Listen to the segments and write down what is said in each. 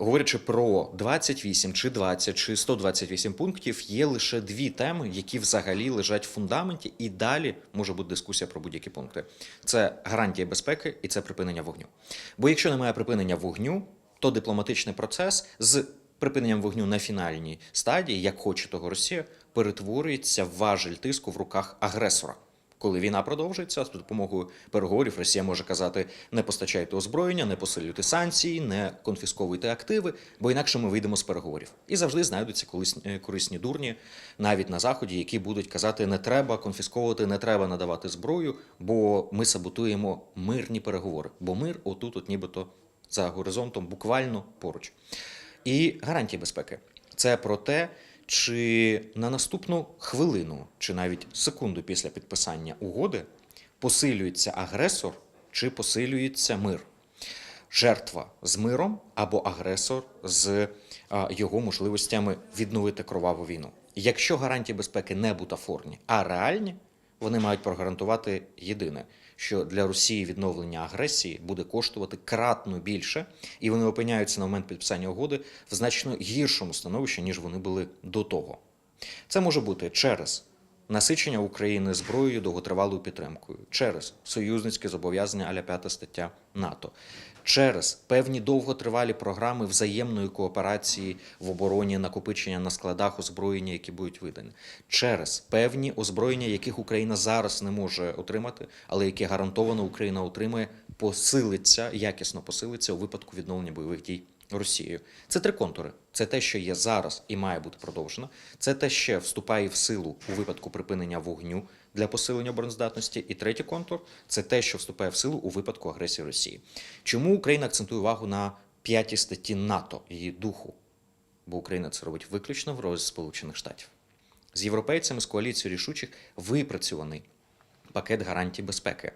Говорячи про 28 чи 20 чи 128 пунктів, є лише дві теми, які взагалі лежать в фундаменті, і далі може бути дискусія про будь-які пункти. Це гарантія безпеки і це припинення вогню. Бо якщо немає припинення вогню, то дипломатичний процес з припиненням вогню на фінальній стадії, як хоче того Росія, перетворюється в важель тиску в руках агресора. Коли війна продовжується, з допомогою переговорів Росія може казати: не постачайте озброєння, не посилюйте санкції, не конфісковуйте активи, бо інакше ми вийдемо з переговорів. І завжди знайдуться е, корисні дурні, навіть на заході, які будуть казати: не треба конфісковувати, не треба надавати зброю, бо ми саботуємо мирні переговори. Бо мир отут, от нібито за горизонтом, буквально поруч. І гарантії безпеки це про те, чи на наступну хвилину, чи навіть секунду після підписання угоди посилюється агресор чи посилюється мир. Жертва з миром або агресор з а, його можливостями відновити кроваву війну. Якщо гарантії безпеки не бутафорні, а реальні, вони мають прогарантувати єдине, що для Росії відновлення агресії буде коштувати кратно більше, і вони опиняються на момент підписання угоди в значно гіршому становищі, ніж вони були до того. Це може бути через насичення України зброєю довготривалою підтримкою, через союзницьке зобов'язання аля 5 стаття НАТО, через певні довготривалі програми взаємної кооперації в обороні, накопичення на складах озброєння, які будуть видані, через певні озброєння, яких Україна зараз не може отримати, але які гарантовано Україна отримає, посилиться, якісно посилиться у випадку відновлення бойових дій Росією. Це три контури. Це те, що є зараз і має бути продовжено. Це те, що вступає в силу у випадку припинення вогню для посилення обороноздатності. І третій контур це те, що вступає в силу у випадку агресії Росії. Чому Україна акцентує увагу на п'ятій статті НАТО, її духу? Бо Україна це робить виключно в розі Сполучених Штатів. З європейцями з коаліцією рішучих випрацьований пакет гарантій безпеки.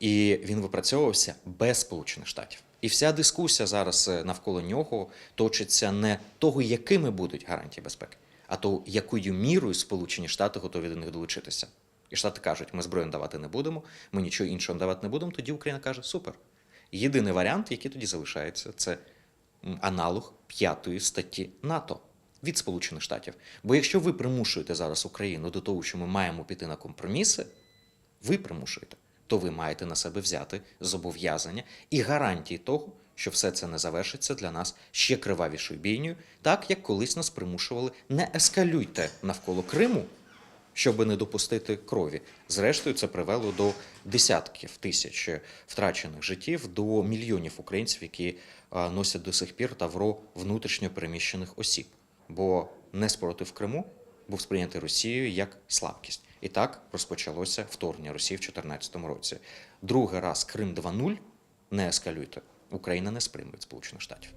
І він випрацьовувався без Сполучених Штатів. І вся дискусія зараз е, навколо нього точиться не того, якими будуть гарантії безпеки, а то, якою мірою Сполучені Штати готові до них долучитися. І Штати кажуть, ми зброю давати не будемо, ми нічого іншого давати не будемо. Тоді Україна каже: супер. Єдиний варіант, який тоді залишається, це аналог п'ятої статті НАТО від Сполучених Штатів. Бо якщо ви примушуєте зараз Україну до того, що ми маємо піти на компроміси, ви примушуєте, то ви маєте на себе взяти зобов'язання і гарантії того, що все це не завершиться для нас ще кривавішою бійнею, так як колись нас примушували не ескалюйте навколо Криму, щоб не допустити крові. Зрештою, це привело до десятків тисяч втрачених життів, до мільйонів українців, які носять до сих пір тавро внутрішньо переміщених осіб. Бо неспротив Криму був сприйнятий Росією як слабкість. І так розпочалося вторгнення Росії в 2014 році. Другий раз Крим 2.0 не ескалюйте. Україна не сприйме Сполучених Штатів.